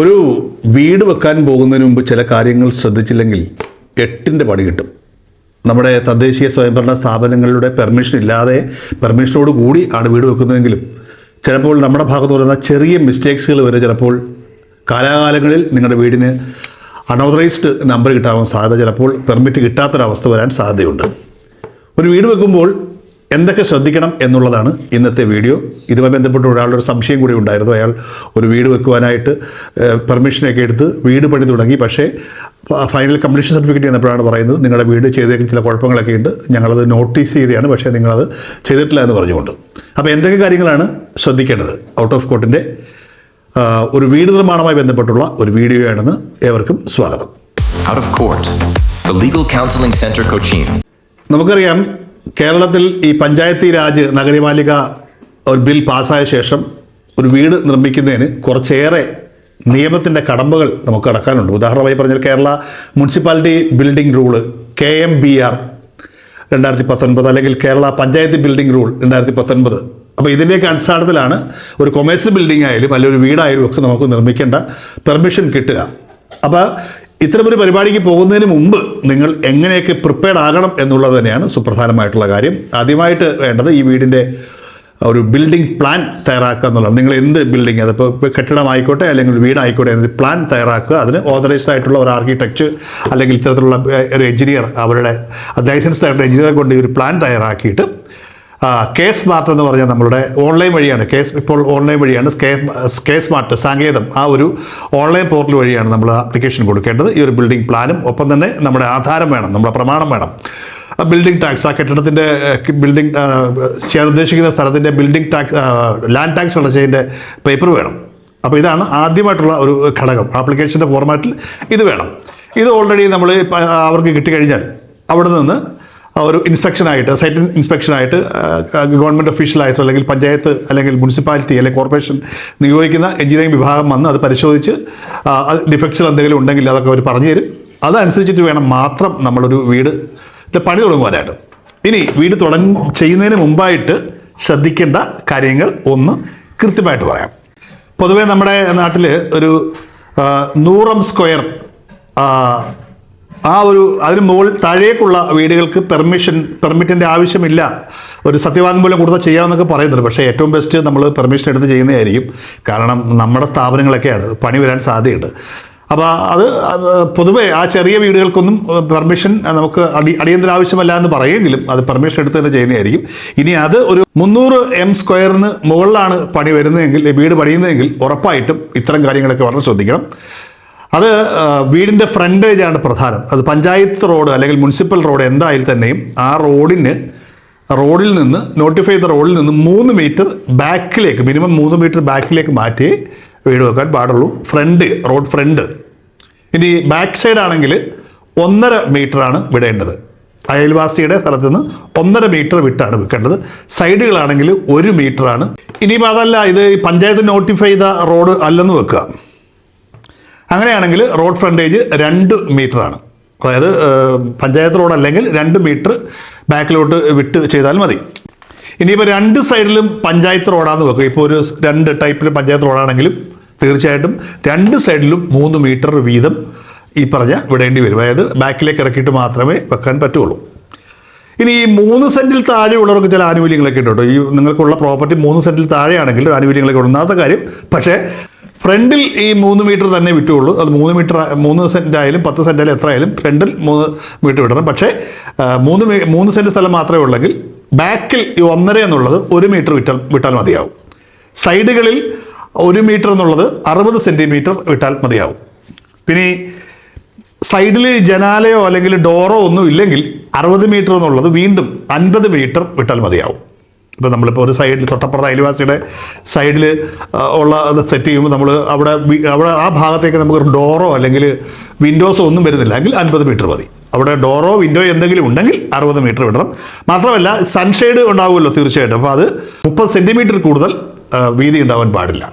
ഒരു വീട് വെക്കാൻ പോകുന്നതിന് മുമ്പ് ചില കാര്യങ്ങൾ ശ്രദ്ധിച്ചില്ലെങ്കിൽ എട്ടിന്റെ പണി കിട്ടും. നമ്മുടെ തദ്ദേശീയ സ്വയംഭരണ സ്ഥാപനങ്ങളുടെ പെർമിഷൻ ഇല്ലാതെ പെർമിഷനോട് കൂടി ആണ് വീട് വെക്കുന്നതെങ്കിലും ചിലപ്പോൾ നമ്മുടെ ഭാഗത്ത് വരുന്ന ചെറിയ മിസ്റ്റേക്സുകൾ വരെ ചിലപ്പോൾ കാലാകാലങ്ങളിൽ നിങ്ങളുടെ വീടിന് അൺഓതറൈസ്ഡ് നമ്പർ കിട്ടാൻ സാധ്യത ചിലപ്പോൾ പെർമിറ്റ് കിട്ടാത്തൊരവസ്ഥ വരാൻ സാധ്യതയുണ്ട്. ഒരു വീട് വെക്കുമ്പോൾ എന്തൊക്കെ ശ്രദ്ധിക്കണം എന്നുള്ളതാണ് ഇന്നത്തെ വീഡിയോ. ഇതുമായി ബന്ധപ്പെട്ട് ഒരാളുടെ ഒരു സംശയം കൂടി ഉണ്ടായിരുന്നു. അയാൾ ഒരു വീട് വെക്കുവാനായിട്ട് പെർമിഷനൊക്കെ എടുത്ത് വീട് പണി തുടങ്ങി. പക്ഷേ ഫൈനൽ കംപ്ലീഷൻ സർട്ടിഫിക്കറ്റ് എന്നപ്പോഴാണ് പറയുന്നത്. നിങ്ങളുടെ വീട് ചെയ്തേക്കുന്ന ചില കുഴപ്പങ്ങളൊക്കെ ഉണ്ട്. ഞങ്ങളത് നോട്ടീസ് ചെയ്തതാണ്. പക്ഷേ നിങ്ങളത് ചെയ്തിട്ടില്ല എന്ന് പറഞ്ഞുകൊണ്ട്. അപ്പോൾ എന്തൊക്കെ കാര്യങ്ങളാണ് ശ്രദ്ധിക്കേണ്ടത്? ഔട്ട് ഓഫ് കോർട്ടിന്റെ ഒരു വീട് നിർമ്മാണവുമായി ബന്ധപ്പെട്ടുള്ള ഒരു വീഡിയോയാണെന്ന് ഏവർക്കും സ്വാഗതം. Out of Court, the Legal Counseling Center Cochin. നമുക്കറിയാം കേരളത്തിൽ ഈ പഞ്ചായത്തി രാജ് നഗരപാലിക ഒരു ബിൽ പാസ്സായ ശേഷം ഒരു വീട് നിർമ്മിക്കുന്നതിന് കുറച്ചേറെ നിയമത്തിന്റെ കടമ്പകൾ നമുക്ക് കടക്കാനുണ്ട് ഉദാഹരണമായി പറഞ്ഞാൽ Kerala municipality building rule K M B R രണ്ടായിരത്തി പത്തൊൻപത് അല്ലെങ്കിൽ കേരള പഞ്ചായത്ത് ബിൽഡിംഗ് റൂൾ രണ്ടായിരത്തി പത്തൊൻപത് അപ്പോൾ ഇതിന്റെയൊക്കെ അടിസ്ഥാനത്തിലാണ് ഒരു കൊമേഴ്സ് ബിൽഡിംഗ് ആയാലും അല്ലെങ്കിൽ ഒരു വീടായാലും ഒക്കെ നമുക്ക് നിർമ്മിക്കേണ്ട പെർമിഷൻ കിട്ടുക. അപ്പോൾ ഇത്തരമൊരു പരിപാടിക്ക് പോകുന്നതിന് മുമ്പ് നിങ്ങൾ എങ്ങനെയൊക്കെ പ്രിപ്പയർഡ് ആകണം എന്നുള്ളത് തന്നെയാണ് സുപ്രധാനമായിട്ടുള്ള കാര്യം. ആദ്യമായിട്ട് വേണ്ടത് ഈ വീടിന്റെ ഒരു ബിൽഡിംഗ് പ്ലാൻ തയ്യാറാക്കുക എന്നുള്ളത് നിങ്ങൾ എന്ത് ബിൽഡിംഗ് അതിപ്പോൾ കെട്ടിടമായിക്കോട്ടെ അല്ലെങ്കിൽ വീടായിക്കോട്ടെ എന്നൊരു പ്ലാൻ തയ്യാറാക്കുക അതിന് ഓതറൈസ്ഡ് ആയിട്ടുള്ള ഒരു ആർക്കിടെക്ച് അല്ലെങ്കിൽ ഇത്തരത്തിലുള്ള ഒരു എഞ്ചിനീയർ അവരുടെ ലൈസൻസ്ഡ് ആയിട്ടുള്ള എഞ്ചിനീയറെ കൊണ്ട് ഈ ഒരു പ്ലാൻ തയ്യാറാക്കിയിട്ട് കെ സ്മാർട്ട് എന്ന് പറഞ്ഞാൽ നമ്മളുടെ ഓൺലൈൻ വഴിയാണ്. കേസ് ഇപ്പോൾ ഓൺലൈൻ വഴിയാണ്. കെ സ്മാർട്ട് സാങ്കേതം ആ ഒരു ഓൺലൈൻ പോർട്ടൽ വഴിയാണ് നമ്മൾ ആപ്ലിക്കേഷൻ കൊടുക്കേണ്ടത്. ഈ ഒരു ബിൽഡിംഗ് പ്ലാനും ഒപ്പം തന്നെ നമ്മുടെ ആധാരം വേണം നമ്മുടെ പ്രമാണം വേണം. ബിൽഡിംഗ് ടാക്സ് ആ കെട്ടിടത്തിന്റെ ബിൽഡിംഗ് ചെയ്യാൻ ഉദ്ദേശിക്കുന്ന സ്ഥലത്തിന്റെ ബിൽഡിംഗ് ടാക്സ് ലാൻഡ് ടാക്സ് അടച്ചതിന്റെ പേപ്പർ വേണം. അപ്പോൾ ഇതാണ് ആദ്യമായിട്ടുള്ള ഒരു ഘടകം. ആപ്ലിക്കേഷന്റെ ഫോർമാറ്റിൽ ഇത് വേണം. ഇത് ഓൾറെഡി നമ്മൾ അവർക്ക് കിട്ടിക്കഴിഞ്ഞാൽ അവിടെ നിന്ന് ഒരു ഇൻസ്പെക്ഷനായിട്ട് സൈറ്റ് ഇൻസ്പെക്ഷനായിട്ട് ഗവൺമെന്റ് ഒഫീഷ്യലായിട്ട് അല്ലെങ്കിൽ പഞ്ചായത്ത് അല്ലെങ്കിൽ മുനിസിപ്പാലിറ്റി അല്ലെങ്കിൽ കോർപ്പറേഷൻ നിയോഗിക്കുന്ന എഞ്ചിനീയറിംഗ് വിഭാഗം വന്ന് അത് പരിശോധിച്ച് ഡിഫക്ട്സുകൾ എന്തെങ്കിലും ഉണ്ടെങ്കിൽ അതൊക്കെ അവർ പറഞ്ഞു തരും. അതനുസരിച്ചിട്ട് വേണം മാത്രം നമ്മളൊരു വീട് പണി തുടങ്ങുവാനായിട്ട്. ഇനി വീട് തുടങ്ങ ചെയ്യുന്നതിന് മുമ്പായിട്ട് ശ്രദ്ധിക്കേണ്ട കാര്യങ്ങൾ ഒന്ന് കൃത്യമായിട്ട് പറയാം. പൊതുവേ നമ്മുടെ നാട്ടിൽ ഒരു നൂറം സ്ക്വയർ ആ, ഒരു അതിന് മുകളിൽ താഴേക്കുള്ള വീടുകൾക്ക് പെർമിഷൻ പെർമിറ്റിന്റെ ആവശ്യമില്ല. ഒരു സത്യവാങ്മൂലം കൊടുത്താൽ ചെയ്യാമെന്നൊക്കെ പറയുന്നുണ്ട്. പക്ഷേ ഏറ്റവും ബെസ്റ്റ് നമ്മൾ പെർമിഷൻ എടുത്ത് ചെയ്യുന്നതായിരിക്കും. കാരണം നമ്മുടെ സ്ഥാപനങ്ങളൊക്കെയാണ്. പണി വരാൻ സാധ്യതയുണ്ട്. അപ്പോൾ അത് പൊതുവേ ആ ചെറിയ വീടുകൾക്കൊന്നും പെർമിഷൻ നമുക്ക് അടി അടിയന്തര ആവശ്യമല്ല എന്ന് പറയുമെങ്കിലും അത് പെർമിഷൻ എടുത്ത് തന്നെ ചെയ്യുന്നതായിരിക്കും. ഇനി അത് ഒരു മുന്നൂറ് എം സ്ക്വയറിന് മുകളിലാണ് പണി വരുന്നതെങ്കിൽ വീട് പണിയുന്നതെങ്കിൽ ഉറപ്പായിട്ടും ഇത്തരം കാര്യങ്ങളൊക്കെ വളരെ ശ്രദ്ധിക്കണം. അത് വീടിന്റെ ഫ്രണ്ട് ഏജാണ് പ്രധാനം. അത് പഞ്ചായത്ത് റോഡ് അല്ലെങ്കിൽ മുനിസിപ്പൽ റോഡ് എന്തായാലും തന്നെയും ആ റോഡിന് റോഡിൽ നിന്ന് നോട്ടിഫൈ ചെയ്ത റോഡിൽ നിന്ന് മൂന്ന് മീറ്റർ ബാക്കിലേക്ക് മിനിമം മൂന്ന് മീറ്റർ ബാക്കിലേക്ക് മാറ്റി വീട് വെക്കാൻ പാടുള്ളൂ. ഫ്രണ്ട് റോഡ് ഫ്രണ്ട് ഇനി ബാക്ക് സൈഡ് ആണെങ്കിൽ ഒന്നര മീറ്ററാണ് വിടേണ്ടത്. അയൽവാസിയുടെ സ്ഥലത്ത് നിന്ന് ഒന്നര മീറ്റർ വിട്ടാണ് വെക്കേണ്ടത് സൈഡുകളാണെങ്കിൽ ഒരു മീറ്ററാണ് ഇനിയിപ്പോൾ അതല്ല ഇത് പഞ്ചായത്ത് നോട്ടിഫൈ ചെയ്ത റോഡ് അല്ലെന്ന് വെക്കുക. അങ്ങനെയാണെങ്കിൽ റോഡ് ഫ്രണ്ടേജ് രണ്ട് മീറ്ററാണ്. അതായത് പഞ്ചായത്ത് റോഡ് അല്ലെങ്കിൽ രണ്ട് മീറ്റർ ബാക്കിലോട്ട് വിട്ട് ചെയ്താൽ മതി. ഇനിയിപ്പോൾ രണ്ട് സൈഡിലും പഞ്ചായത്ത് റോഡാന്ന് വെക്കുക. ഇപ്പോൾ ഒരു രണ്ട് ടൈപ്പിൽ പഞ്ചായത്ത് റോഡാണെങ്കിലും തീർച്ചയായിട്ടും രണ്ട് സൈഡിലും മൂന്ന് മീറ്റർ വീതം ഈ പറഞ്ഞ വിടേണ്ടി വരും. അതായത് ബാക്കിലേക്ക് ഇറക്കിയിട്ട് മാത്രമേ വെക്കാൻ പറ്റുള്ളൂ. ഇനി ഈ മൂന്ന് സെന്റിൽ താഴെയുള്ളവർക്ക് ചില ആനുകൂല്യങ്ങളൊക്കെ ഉണ്ട് ഈ നിങ്ങൾക്കുള്ള പ്രോപ്പർട്ടി മൂന്ന് സെന്റിൽ താഴെയാണെങ്കിൽ ആനുകൂല്യങ്ങളൊക്കെ ഒന്നാമത്തെ കാര്യം പക്ഷേ ഫ്രണ്ടിൽ ഈ മൂന്ന് മീറ്റർ തന്നെ വിട്ടുള്ളൂ അത് മൂന്ന് മീറ്റർ മൂന്ന് സെന്റ് ആയാലും പത്ത് സെന്റ് ആയാലും എത്ര ആയാലും ഫ്രണ്ടിൽ മൂന്ന് മീറ്റർ വിടണം. പക്ഷേ മൂന്ന് മൂന്ന് സെന്റ് സ്ഥലം മാത്രമേ ഉള്ളെങ്കിൽ ബാക്കിൽ ഈ ഒന്നര എന്നുള്ളത് ഒരു മീറ്റർ വിട്ടാൽ വിട്ടാൽ മതിയാവും. സൈഡുകളിൽ ഒരു മീറ്റർ എന്നുള്ളത് അറുപത് സെന്റിമീറ്റർ വിട്ടാൽ മതിയാവും. പിന്നെ സൈഡിൽ ജനാലയോ അല്ലെങ്കിൽ ഡോറോ ഒന്നും ഇല്ലെങ്കിൽ അറുപത് മീറ്റർ എന്നുള്ളത് വീണ്ടും അൻപത് മീറ്റർ വിട്ടാൽ മതിയാവും. ഇപ്പോൾ നമ്മളിപ്പോൾ ഒരു സൈഡിൽ തൊട്ടപ്പുറത്ത് അയൽവാസിയുടെ സൈഡിൽ ഉള്ള സെറ്റ് ചെയ്യുമ്പോൾ നമ്മൾ അവിടെ അവിടെ ആ ഭാഗത്തേക്ക് നമുക്ക് ഡോറോ അല്ലെങ്കിൽ വിൻഡോസോ ഒന്നും വരുന്നില്ല. എങ്കിൽ അൻപത് മീറ്റർ മതി. അവിടെ ഡോറോ വിൻഡോ എന്തെങ്കിലും ഉണ്ടെങ്കിൽ അറുപത് മീറ്റർ വിടണം. മാത്രമല്ല സൺഷെയ്ഡ് ഉണ്ടാവുമല്ലോ തീർച്ചയായിട്ടും. അപ്പോൾ അത് മുപ്പത് സെന്റിമീറ്റർ കൂടുതൽ വീതി ഉണ്ടാവാൻ പാടില്ല.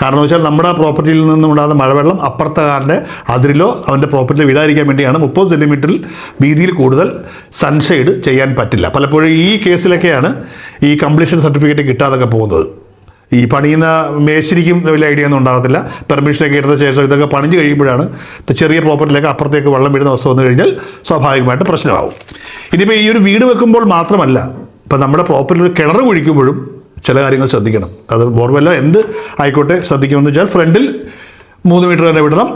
കാരണം വെച്ചാൽ നമ്മുടെ പ്രോപ്പർട്ടിയിൽ നിന്നും ഉണ്ടാകുന്ന മഴവെള്ളം അപ്പുറത്തുകാരന്റെ അതിരിലോ അവന്റെ പ്രോപ്പർട്ടിയിൽ വിടാതിരിക്കാൻ വേണ്ടിയാണ് മുപ്പത് സെന്റിമീറ്ററിൽ വീതിയിൽ കൂടുതൽ സൺഷെയ്ഡ് ചെയ്യാൻ പറ്റില്ല. പലപ്പോഴും ഈ കേസിലൊക്കെയാണ് ഈ കംപ്ലീഷൻ സർട്ടിഫിക്കറ്റ് കിട്ടാതൊക്കെ പോകുന്നത്. ഈ പണിയുന്ന മേശരിക്കും വലിയ ഐഡിയ ഒന്നും ഉണ്ടാകത്തില്ല. പെർമിഷനൊക്കെ എടുത്ത ശേഷം ഇതൊക്കെ പണിഞ്ഞ് കഴിയുമ്പോഴാണ് ചെറിയ പ്രോപ്പർട്ടിയിലേക്ക് അപ്പുറത്തേക്ക് വെള്ളം വീഴുന്ന അവസ്ഥ വന്നു കഴിഞ്ഞാൽ സ്വാഭാവികമായിട്ട് പ്രശ്നമാവും ഇനിയിപ്പോൾ ഈ ഒരു വീട് വെക്കുമ്പോൾ മാത്രമല്ല ഇപ്പം നമ്മുടെ പ്രോപ്പർട്ടിയിൽ കിണർ കുഴിക്കുമ്പോഴും ചില കാര്യങ്ങൾ ശ്രദ്ധിക്കണം. അത് ബോർവെല്ലോ എന്ത് ആയിക്കോട്ടെ ശ്രദ്ധിക്കണമെന്ന് വെച്ചാൽ ഫ്രണ്ടിൽ മൂന്ന് മീറ്റർ തന്നെ വിടണം.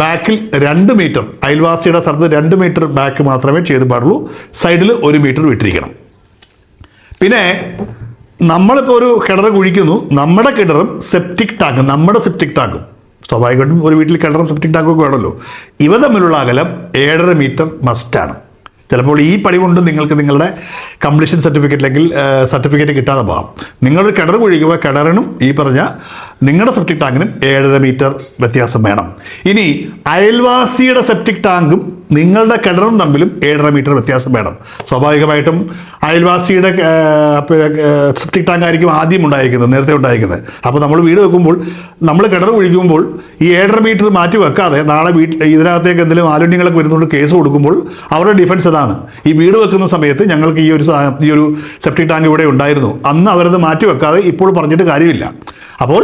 ബാക്കിൽ രണ്ട് മീറ്റർ അയൽവാസിയുടെ സ്ഥലത്ത് രണ്ട് മീറ്റർ ബാക്ക് മാത്രമേ ചെയ്ത് പാടുള്ളൂ. സൈഡിൽ ഒരു മീറ്റർ വിട്ടിരിക്കണം. പിന്നെ നമ്മളിപ്പോൾ ഒരു കിണർ കുഴിക്കുന്നു. നമ്മുടെ കിണറും സെപ്റ്റിക് ടാങ്ക് നമ്മുടെ സെപ്റ്റിക് ടാങ്കും സ്വാഭാവികമായിട്ടും ഒരു വീട്ടിൽ കിണറും സെപ്റ്റിക് ടാങ്കും ഒക്കെ വേണമല്ലോ. ഇവ തമ്മിലുള്ള അകലം ഏഴര മീറ്റർ മസ്റ്റാണ് ചിലപ്പോൾ ഈ പണി കൊണ്ട് നിങ്ങൾക്ക് നിങ്ങളുടെ കംപ്ലീഷൻ സർട്ടിഫിക്കറ്റ് അല്ലെങ്കിൽ സർട്ടിഫിക്കറ്റ് കിട്ടാതെ പോകാം. നിങ്ങളൊരു കിണർ കുഴിക്കുമ്പോൾ കിണറിനും ഈ പറഞ്ഞ നിങ്ങളുടെ സെപ്റ്റിക് ടാങ്കിനും ഏഴര മീറ്റർ വ്യത്യാസം വേണം. ഇനി അയൽവാസിയുടെ സെപ്റ്റിക് ടാങ്കും നിങ്ങളുടെ കിണറും തമ്മിലും ഏഴര മീറ്റർ വ്യത്യാസം വേണം. സ്വാഭാവികമായിട്ടും അയൽവാസിയുടെ സെപ്റ്റിക് ടാങ്ക് ആയിരിക്കും ആദ്യം ഉണ്ടായിരിക്കുന്നത് നേരത്തെ ഉണ്ടായിരിക്കുന്നത്. അപ്പോൾ നമ്മൾ വീട് വെക്കുമ്പോൾ നമ്മൾ കിണർ ഒഴിക്കുമ്പോൾ ഈ ഏഴര മീറ്റർ മാറ്റി വെക്കാതെ നാളെ വീട്ടിൽ ഇതിനകത്തേക്ക് എന്തെങ്കിലും മാലിന്യങ്ങളൊക്കെ വരുന്നുണ്ട് കേസ് കൊടുക്കുമ്പോൾ അവരുടെ ഡിഫൻസ് അതാണ്. ഈ വീട് വെക്കുന്ന സമയത്ത് ഞങ്ങൾക്ക് ഈ ഒരു ഈ ഒരു സെപ്റ്റിക് ടാങ്ക് ഇവിടെ ഉണ്ടായിരുന്നു. അന്ന് അവരത് മാറ്റി വെക്കാതെ ഇപ്പോൾ പറഞ്ഞിട്ട് കാര്യമില്ല. അപ്പോൾ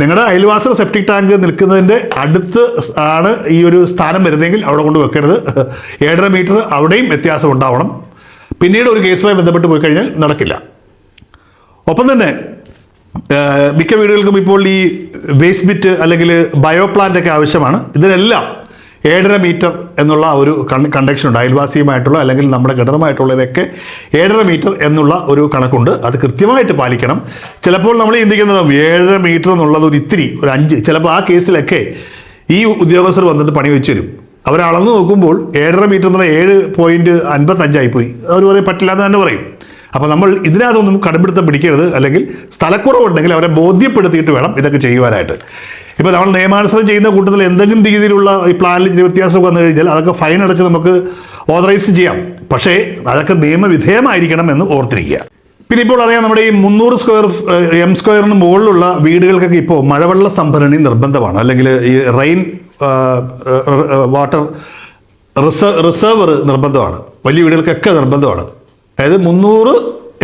നിങ്ങളുടെ അയൽവാസ സെപ്റ്റിക് ടാങ്ക് നിൽക്കുന്നതിന്റെ അടുത്ത് ആണ് ഈ ഒരു സ്ഥാനം വരുന്നതെങ്കിൽ അവിടെ കൊണ്ട് വെക്കരുത്. ഏഴര മീറ്റർ അവിടെയും വ്യത്യാസം ഉണ്ടാവണം. പിന്നീട് ഒരു കേസുമായി ബന്ധപ്പെട്ട് പോയി കഴിഞ്ഞാൽ നടക്കില്ല. ഒപ്പം തന്നെ മിക്ക വീടുകൾക്കും ഇപ്പോൾ ഈ വേസ്റ്റ് ബിറ്റ് അല്ലെങ്കിൽ ബയോ പ്ലാന്റ് ഒക്കെ ആവശ്യമാണ്. ഇതിനെല്ലാം ഏഴര മീറ്റർ എന്നുള്ള ഒരു കണ്ടക്ഷൻ ഉണ്ട്. അയൽവാസിയുമായിട്ടുള്ള അല്ലെങ്കിൽ നമ്മുടെ ഘടകമായിട്ടുള്ളതൊക്കെ ഏഴര മീറ്റർ എന്നുള്ള ഒരു കണക്കുണ്ട്. അത് കൃത്യമായിട്ട് പാലിക്കണം. ചിലപ്പോൾ നമ്മൾ ചിന്തിക്കുന്നത് ഏഴര മീറ്റർ എന്നുള്ളത് ഒരു ഇത്തിരി ഒരു അഞ്ച്. ചിലപ്പോൾ ആ കേസിലൊക്കെ ഈ ഉദ്യോഗസ്ഥർ വന്നിട്ട് പണി വെച്ച് തരും. അവരളന്ന് നോക്കുമ്പോൾ ഏഴര മീറ്റർ എന്ന് പറഞ്ഞാൽ ഏഴ് പോയിന്റ് അൻപത്തഞ്ചായിപ്പോയി. അവർ പറയും പറ്റില്ല എന്ന് തന്നെ പറയും. അപ്പോൾ നമ്മൾ ഇതിനകത്തൊന്നും കടുപിടുത്തം പിടിക്കരുത്. അല്ലെങ്കിൽ സ്ഥലക്കുറവുണ്ടെങ്കിൽ അവരെ ബോധ്യപ്പെടുത്തിയിട്ട് വേണം ഇതൊക്കെ ചെയ്യുവാനായിട്ട്. ഇപ്പോൾ നമ്മൾ നിയമാനുസരണം ചെയ്യുന്ന കൂട്ടത്തിൽ എന്തെങ്കിലും രീതിയിലുള്ള ഈ പ്ലാനിൽ വ്യത്യാസം വന്നു കഴിഞ്ഞാൽ അതൊക്കെ ഫൈൻ അടച്ച് നമുക്ക് ഓതറൈസ് ചെയ്യാം. പക്ഷേ അതൊക്കെ നിയമവിധേയമായിരിക്കണം എന്ന് ഓർത്തിരിക്കുക. പിന്നെ ഇപ്പോൾ അറിയാം നമ്മുടെ ഈ മുന്നൂറ് സ്ക്വയർ എം സ്ക്വയറിന് മുകളിലുള്ള വീടുകൾക്കൊക്കെ ഇപ്പോൾ മഴവെള്ള സംഭരണി നിർബന്ധമാണ്. അല്ലെങ്കിൽ ഈ റെയിൻ വാട്ടർ റിസർവ് റിസർവർ നിർബന്ധമാണ്. വലിയ വീടുകൾക്കൊക്കെ നിർബന്ധമാണ്. അതായത് മുന്നൂറ്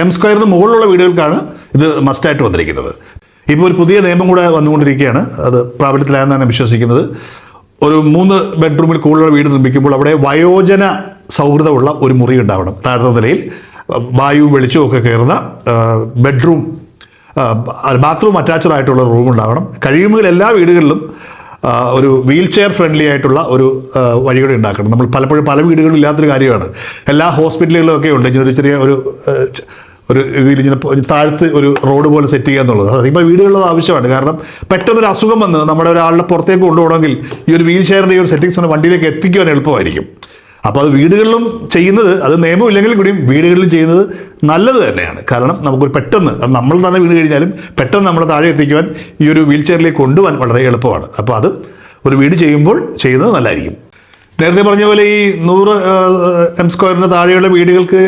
എം സ്ക്വയറിന് മുകളിലുള്ള വീടുകൾക്കാണ് ഇത് മസ്റ്റായിട്ട് വന്നിരിക്കുന്നത്. ഇപ്പോൾ ഒരു പുതിയ നിയമം കൂടെ വന്നുകൊണ്ടിരിക്കുകയാണ്. അത് പ്രാബല്യത്തിലായെന്നാണ് വിശ്വസിക്കുന്നത്. ഒരു മൂന്ന് ബെഡ്റൂമിൽ കൂടുതലുള്ള വീട് നിർമ്മിക്കുമ്പോൾ അവിടെ വയോജന സൗഹൃദമുള്ള ഒരു മുറി ഉണ്ടാവണം. താഴ്ന്ന നിലയിൽ വായുവും വെളിച്ചവും ഒക്കെ കയറുന്ന ബെഡ്റൂം ബാത്റൂം അറ്റാച്ച്ഡ് ആയിട്ടുള്ള റൂം ഉണ്ടാവണം. കഴിയുമെങ്കിൽ എല്ലാ വീടുകളിലും ഒരു വീൽ ചെയർ ഫ്രണ്ട്ലി ആയിട്ടുള്ള ഒരു ആ, വഴികൂടെ ഉണ്ടാക്കണം. നമ്മൾ പലപ്പോഴും പല വീടുകളിലും ഇല്ലാത്തൊരു കാര്യമാണ്. എല്ലാ ഹോസ്പിറ്റലുകളിലും ഒക്കെ ഉണ്ട്. ഇങ്ങനെ ഒരു ചെറിയ ഒരു ഒരു രീതിയിൽ ഇങ്ങനെ താഴ്ത്ത് ഒരു റോഡ് പോലെ സെറ്റ് ചെയ്യുക എന്നുള്ളത്. അതിപ്പോൾ വീടുകളിൽ അത് ആവശ്യമാണ്. കാരണം പെട്ടെന്നൊരു അസുഖം വന്ന് നമ്മുടെ ഒരാളുടെ പുറത്തേക്ക് കൊണ്ടുപോകണമെങ്കിൽ ഈ ഒരു വീൽ ചെയറിന്റെ ഈ ഒരു സെറ്റിങ്സ് വണ്ടിയിലേക്ക് എത്തിക്കുവാൻ എളുപ്പമായിരിക്കും. അപ്പോൾ അത് വീടുകളിലും ചെയ്യുന്നത് അത് നിയമമില്ലെങ്കിൽ കൂടിയും വീടുകളിലും ചെയ്യുന്നത് നല്ലത് തന്നെയാണ്. കാരണം നമുക്കൊരു പെട്ടെന്ന് നമ്മൾ തന്നെ വീണ് കഴിഞ്ഞാലും പെട്ടെന്ന് നമ്മളെ താഴെ എത്തിക്കുവാൻ ഈ ഒരു വീൽ ചെയറിലേക്ക് കൊണ്ടുപോകാൻ വളരെ എളുപ്പമാണ്. അപ്പോൾ അത് ഒരു വീട് ചെയ്യുമ്പോൾ ചെയ്യുന്നത് നല്ലതായിരിക്കും. നേരത്തെ പറഞ്ഞ പോലെ ഈ നൂറ് എം സ്ക്വയറിന് താഴെയുള്ള വീടുകൾക്ക്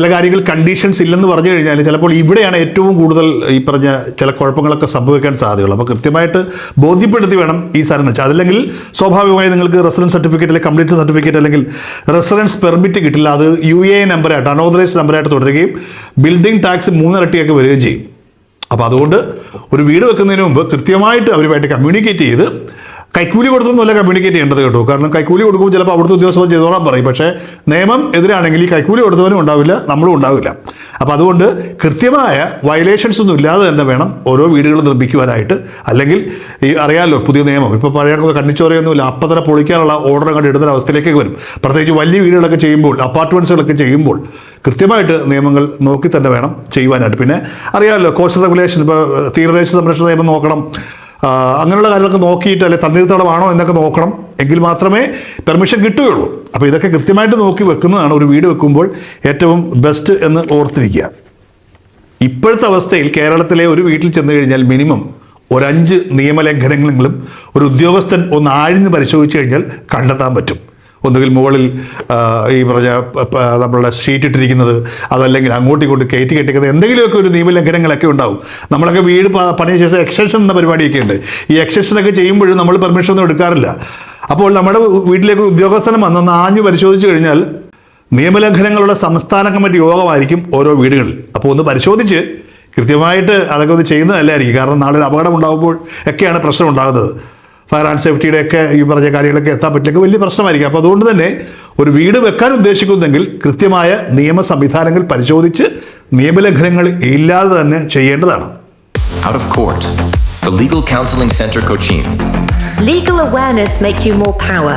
ചില കാര്യങ്ങൾ കണ്ടീഷൻസ് ഇല്ലെന്ന് പറഞ്ഞു കഴിഞ്ഞാൽ ചിലപ്പോൾ ഇവിടെയാണ് ഏറ്റവും കൂടുതൽ ഈ പറഞ്ഞ ചില കുഴപ്പങ്ങളൊക്കെ സംഭവിക്കാൻ സാധ്യതയുള്ളൂ. അപ്പോൾ കൃത്യമായിട്ട് ബോധ്യപ്പെടുത്തി വേണം ഈ സാധനം വെച്ചാൽ. അതല്ലെങ്കിൽ സ്വാഭാവികമായി നിങ്ങൾക്ക് റെസിഡൻസ് സർട്ടിഫിക്കറ്റ് അല്ലെങ്കിൽ കംപ്ലീറ്റ് സർട്ടിഫിക്കറ്റ് അല്ലെങ്കിൽ റെസിഡൻസ് പെർമിറ്റ് കിട്ടില്ല. അത് യു എ നമ്പറായിട്ട് അനോതറൈസ്ഡ് നമ്പറായിട്ട് തുടരുകയും ബിൽഡിംഗ് ടാക്സ് മൂന്നിരട്ടിയൊക്കെ വരികയും ചെയ്യും. അപ്പോൾ അതുകൊണ്ട് ഒരു വീട് വെക്കുന്നതിന് മുമ്പ് കൃത്യമായിട്ട് അവരുമായിട്ട് കമ്മ്യൂണിക്കേറ്റ് ചെയ്ത് കൈക്കൂലി കൊടുത്തൊന്നുമല്ല കമ്മ്യൂണിക്കേറ്റ് ചെയ്യേണ്ടത് കേട്ടോ. കാരണം കൈക്കൂലി കൊടുക്കുമ്പോൾ ചിലപ്പോൾ അവിടുത്തെ ഉദ്യോഗസ്ഥർ ചെയ്തോളാൻ പറയും. പക്ഷേ നിയമം എതിരാണെങ്കിൽ ഈ കൈക്കൂലി കൊടുത്തവനും ഉണ്ടാവില്ല നമ്മളും ഉണ്ടാവില്ല. അപ്പോൾ അതുകൊണ്ട് കൃത്യമായ വയലേഷൻസ് ഒന്നും ഇല്ലാതെ തന്നെ വേണം ഓരോ വീടുകൾ നിർമ്മിക്കുവാനായിട്ട്. അല്ലെങ്കിൽ ഈ അറിയാമല്ലോ പുതിയ നിയമം. ഇപ്പോൾ പഴയ കണ്ണിച്ചോറയൊന്നുമില്ല അപ്പം തന്നെ പൊളിക്കാനുള്ള ഓർഡർ കണ്ട് ഇടുന്ന അവസ്ഥയിലേക്ക് വരും. പ്രത്യേകിച്ച് വലിയ വീടുകളൊക്കെ ചെയ്യുമ്പോൾ അപ്പാർട്ട്മെന്റ്സുകളൊക്കെ ചെയ്യുമ്പോൾ കൃത്യമായിട്ട് നിയമങ്ങൾ നോക്കി തന്നെ വേണം ചെയ്യുവാനായിട്ട്. പിന്നെ അറിയാമല്ലോ കോസ്റ്റ് റെഗുലേഷൻ ഇപ്പോൾ തീരദേശ സംരക്ഷണ നിയമം നോക്കണം. അങ്ങനെയുള്ള കാര്യങ്ങളൊക്കെ നോക്കിയിട്ട് അല്ലെ തണ്ണീർത്തടമാണോ എന്നൊക്കെ നോക്കണം. എങ്കിൽ മാത്രമേ പെർമിഷൻ കിട്ടുകയുള്ളൂ. അപ്പോൾ ഇതൊക്കെ കൃത്യമായിട്ട് നോക്കി വെക്കുന്നതാണ് ഒരു വീട് വെക്കുമ്പോൾ ഏറ്റവും ബെസ്റ്റ് എന്ന് ഓർത്തിരിക്കുക. ഇപ്പോഴത്തെ അവസ്ഥയിൽ കേരളത്തിലെ ഒരു വീട്ടിൽ ചെന്ന് കഴിഞ്ഞാൽ മിനിമം ഒരഞ്ച് നിയമലംഘനങ്ങളെങ്കിലും ഒരു ഉദ്യോഗസ്ഥൻ ഒന്ന് ആഴ്ന്ന് പരിശോധിച്ച് കഴിഞ്ഞാൽ കണ്ടെത്താൻ പറ്റും. ഒന്നുകിൽ മുകളിൽ ഈ പറഞ്ഞ നമ്മളുടെ ഷീറ്റ് ഇട്ടിരിക്കുന്നത് അതല്ലെങ്കിൽ അങ്ങോട്ടും ഇങ്ങോട്ട് കയറ്റി കെട്ടിക്കുന്നത് എന്തെങ്കിലുമൊക്കെ ഒരു നിയമലംഘനങ്ങളൊക്കെ ഉണ്ടാവും. നമ്മളൊക്കെ വീട് പണിയ ശേഷം എക്സ്റ്റൻഷൻ എന്ന പരിപാടിയൊക്കെ ഉണ്ട്. ഈ എക്സ്റ്റൻഷനൊക്കെ ചെയ്യുമ്പോഴും നമ്മൾ പെർമിഷൻ ഒന്നും എടുക്കാറില്ല. അപ്പോൾ നമ്മുടെ വീട്ടിലേക്ക് ഉദ്യോഗസ്ഥനം വന്നൊന്ന് ആഞ്ഞു പരിശോധിച്ച് കഴിഞ്ഞാൽ നിയമലംഘനങ്ങളുടെ സംസ്ഥാന കമ്മിറ്റി യോഗമായിരിക്കും ഓരോ വീടുകളിൽ അപ്പോൾ ഒന്ന് പരിശോധിച്ച് കൃത്യമായിട്ട് അതൊക്കെ ഒന്ന് ചെയ്യുന്നതല്ലായിരിക്കും. കാരണം നാളെ അപകടം ഉണ്ടാകുമ്പോൾ ഒക്കെയാണ് പ്രശ്നം ഉണ്ടാകുന്നത്. ഫയർ ആൻഡ് സേഫ്റ്റിയുടെ ഒക്കെ ഈ പറഞ്ഞ കാര്യങ്ങളൊക്കെ എത്താൻ പറ്റിയൊക്കെ വലിയ പ്രശ്നമായിരിക്കും അപ്പോൾ അതുകൊണ്ട് തന്നെ ഒരു വീട് വെക്കാൻ ഉദ്ദേശിക്കുന്നെങ്കിൽ കൃത്യമായ നിയമ സംവിധാനങ്ങൾ പരിശോധിച്ച് നിയമലംഘനങ്ങൾ ഇല്ലാതെ തന്നെ ചെയ്യേണ്ടതാണ് Out of court. The Legal Counseling Center Cochin. Legal awareness make you more power.